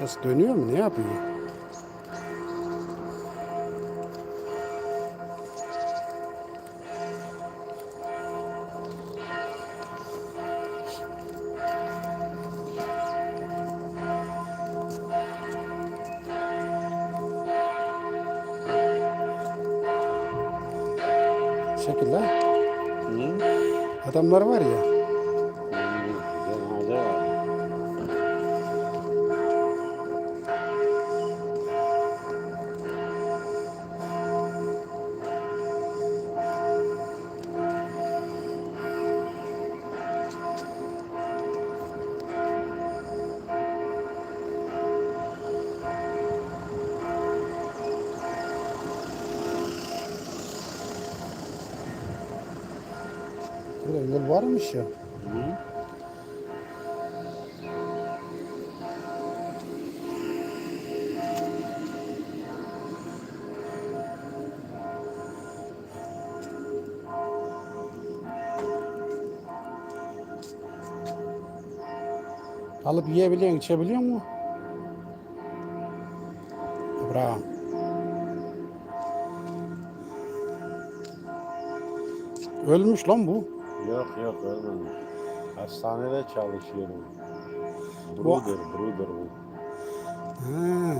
Ses dönüyor mu? Ne yapıyor? Şekilde. Hı? Adamlar var ya. Yol varmış ya. Hı? Alıp yiyebiliyor, içebiliyor mu? Bravo. Ölmüş lan bu. Yok yok ölmemiş. Hastanede çalışıyorum. Bu- Bruder, bruder bu. Ha.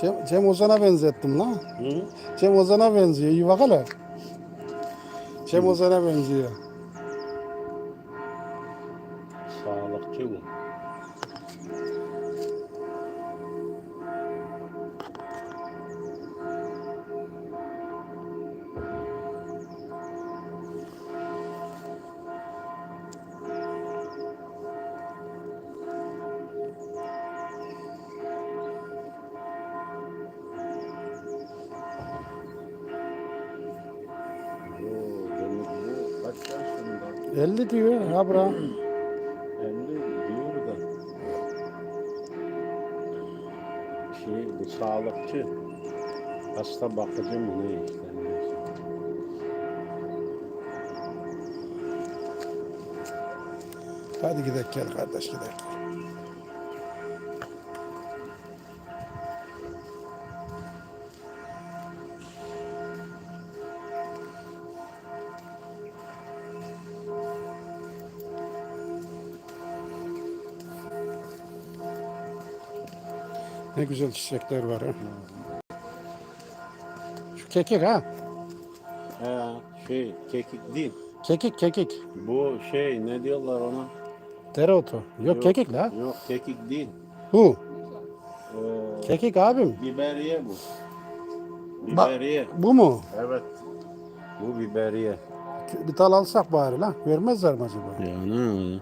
Cem, Cem Ozan'a benzettim lan. Hı? Cem Ozan'a benziyor. İyi bak hele. Cem Ozan'a benziyor. 50 diyor Abraham. 50 diyor da. Şey, bu sağlıkçı. Hasta bakıcı mı ne işte. Hadi gidelim gel kardeş gidelim. Ne güzel çiçekler var ha. Şu kekik ha. He, şey, kekik değil. Kekik kekik. Bu şey, ne diyorlar ona? Dereotu. Yok, kekik la. Yok, kekik değil. Bu. Ee, Kekik abim. biberiye bu. Biberiye. Bu mu? Evet. Bu biberiye. Bir dal alsak bari lan. Vermezler mi acaba? Ya ne?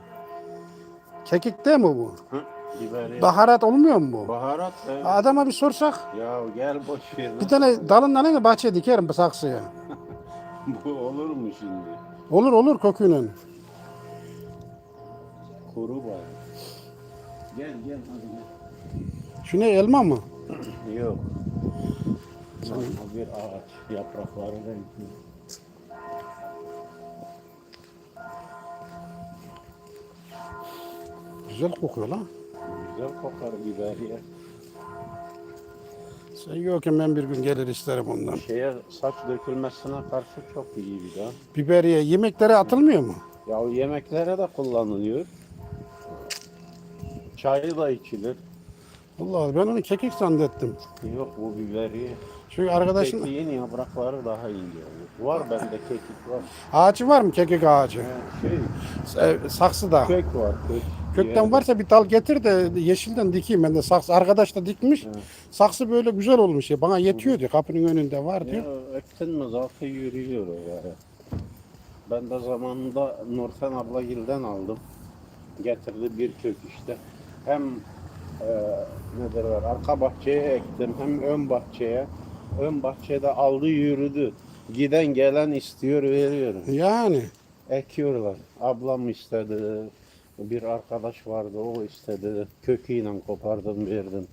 Kekik değil mi bu? Hı, biberiye. Baharat olmuyor mu bu? Baharat be. Adama bir sorsak. Ya gel boş ver. Bir tane dalından ne bahçeye dikerim bu saksıya. Bu olur mu şimdi? Olur olur kökünün. Kuru var. Gel gel hadi Şu ne elma mı? Yok. Bir ağaç yaprakları renkli. Güzel kokuyor lan. Güzel kokar biberiye. Sen yokken ben bir gün gelir isterim ondan. Şeye saç dökülmesine karşı çok iyi bir daha. Biberiye yemeklere atılmıyor mu? Ya yemeklere de kullanılıyor. Çayı da içilir. Allah Allah ben onu kekik zannettim. Yok bu biberiye. Çünkü arkadaşın Kekiğin yaprakları daha ince olur. Var bende kekik var. ağacı var mı kekik ağacı? Şey, E, Saksıda. kök var. Kök. Kökten Diğer- varsa bir dal getir de yeşilden dikeyim ben de saksı. Arkadaş da dikmiş. Saksı böyle güzel olmuş ya. Bana yetiyor diyor. Kapının önünde var diyor. Ya ektin mi zaten yürüyor o yani. Ben de zamanında Nurten ablagilden aldım. Getirdi bir kök işte. Hem e, ne derler arka bahçeye ektim hem ön bahçeye. Ön bahçede aldı yürüdü. Giden gelen istiyor veriyorum. Yani. Ekiyorlar. Ablam istedi. Bir arkadaş vardı o istedi. Köküyle kopardım verdim.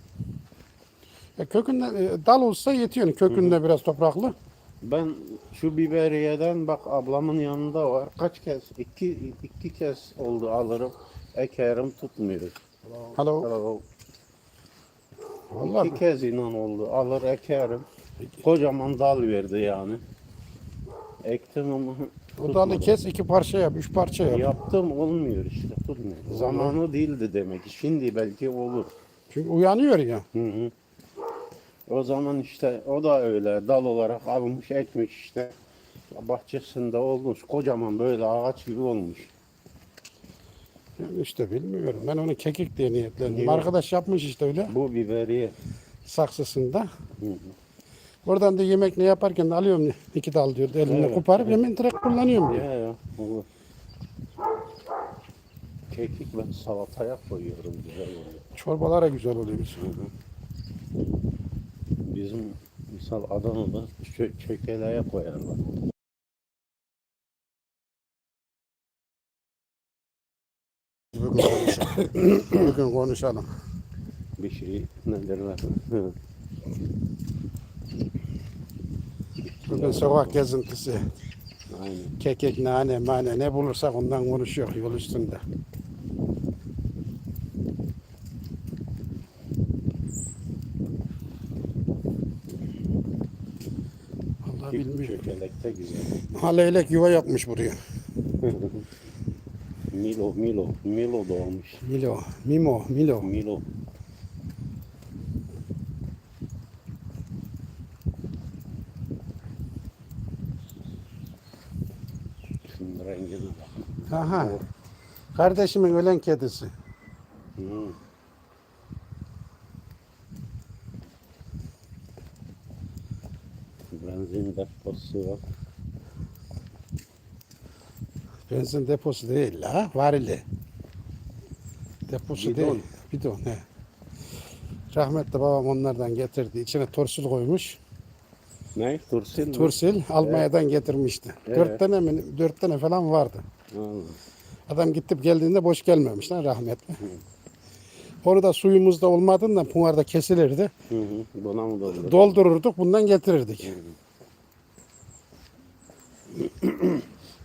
E, kökünden e, dal olsa yetiyor. Kökünde biraz topraklı. Ben şu biberiyeden bak ablamın yanında var. Kaç kez? İki, iki kez oldu alırım. ekerim tutmuyor. Hello. Hello. Vallahi İki kez inan oldu. Alır ekerim. Kocaman dal verdi yani. Ektim ama o dalı kes iki parça yap, üç parça yap. Yaptım olmuyor işte tutmuyor. Zamanı değildi demek ki. Şimdi belki olur. Çünkü uyanıyor ya. Hı hı. O zaman işte o da öyle dal olarak almış ekmiş işte. Bahçesinde olmuş kocaman böyle ağaç gibi olmuş. Yani işte bilmiyorum. Ben onu kekik diye niyetlendim. Yok. Arkadaş yapmış işte öyle Bu biberiye. saksısında. Hı hı. Oradan da yemek ne yaparken de alıyorum iki dal diyor. Elimle Evet, koparıp hemen direkt kullanıyorum diyor. Ya ya olur. Kekik ben salataya koyuyorum güzel oluyor. Çorbalara güzel oluyor. Hı. Bizim misal Adana'da çö çökeleye koyarlar. Bugün konuşalım. Bugün konuşalım. Bir şey ne derler? Bugün sokak gezintisi. Aynen. Kekik, nane, mane ne bulursak ondan konuşuyor yol üstünde. Vallahi bilmiyorum. Çökelekte güzel. Ha leylek yuva yapmış buraya. Milo, Milo, Milo doğmuş. Milo, Mimo, Milo. Milo. Şimdi rengine bak. Aha. Kardeşimin ölen kedisi. Hı. Benzin deposu var. Benzin deposu değil la, varili. Deposu Bidon. değil, bidon. He. Rahmetli babam onlardan getirdi. İçine torsil koymuş. Ne? Tursil mi? Tursil Almanya'dan getirmişti. Evet. Dört tane mi, dört tane falan vardı. Allah. Adam gidip geldiğinde boş gelmemiş lan rahmetli. Onu da suyumuzda olmadığından punarda kesilirdi. Hı hı. Buna mı doldu? Doldururduk bundan getirirdik.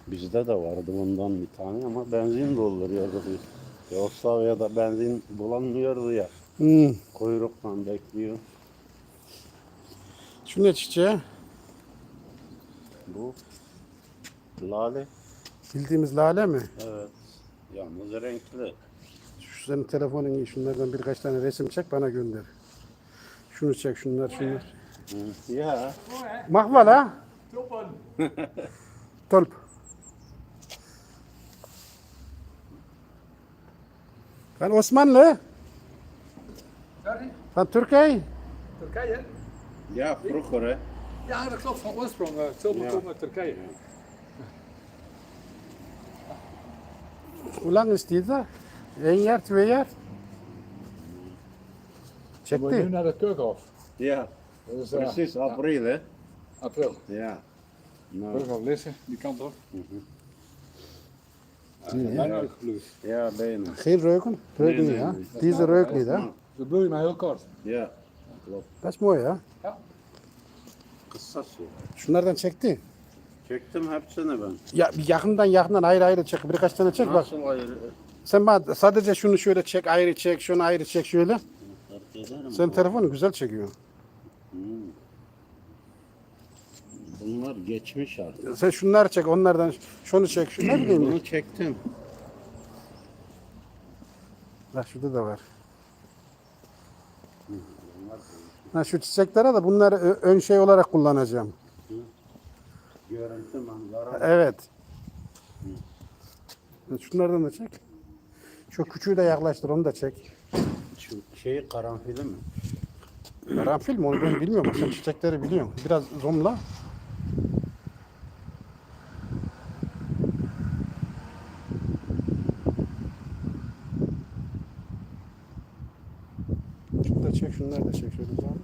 Bizde de vardı bundan bir tane ama benzin dolduruyordu biz. Yoksa ya da benzin bulamıyordu ya. Hmm. Kuyruktan bekliyor. Şu ne çiçeği? Bu lale. Bildiğimiz lale mi? Evet. Yalnız renkli. Şu senin telefonun iyi. Şunlardan birkaç tane resim çek bana gönder. Şunu çek şunlar şunlar. Ya. Mahval ha? Tolp. Ben Osmanlı. Ben Türkiye. Turkije? Ja, vroeger hè. Ja, dat klopt van oorsprong. Tilburg Ja. komt uit Turkije. Hoe lang is die da? Eén jaar, twee jaar? We moeten nu naar de Keukenhof. Ja, Dat is eh, precies, april hè. april. Ja. Nou, Keukenhof Lisse, die kant op. Nee, Ja, bijna uitgebloeid. ja, bijna. Geen reuken? Reuken Nee, niet, hè? nee, nee. Deze reukt niet, hè? Ze bloeien maar heel kort. Ja, klopt. Dat is mooi, hè? Kısa su. Şunlardan çekti. Çektim hepsini ben. Ya bir yakından yakından ayrı ayrı çek. Birkaç tane çek bak. Nasıl ayrı? Sen bana sadece şunu şöyle çek, ayrı çek, şunu ayrı çek şöyle. Senin telefonu güzel çekiyor. Bunlar geçmiş artık. Sen şunları çek, onlardan şunu çek, şu ne bileyim. Bunu çektim. Bak şurada da var. Ha, şu çiçeklere de bunları ön şey olarak kullanacağım. Görüntü manzara. Evet. Şunlardan da çek. Şu küçüğü de yaklaştır, onu da çek. Şu şey karanfili mi? Karanfil mi onu ben bilmiyorum. Sen çiçekleri biliyorsun. Biraz zoomla. Şunu da çek, şunları da çek şöyle zaman.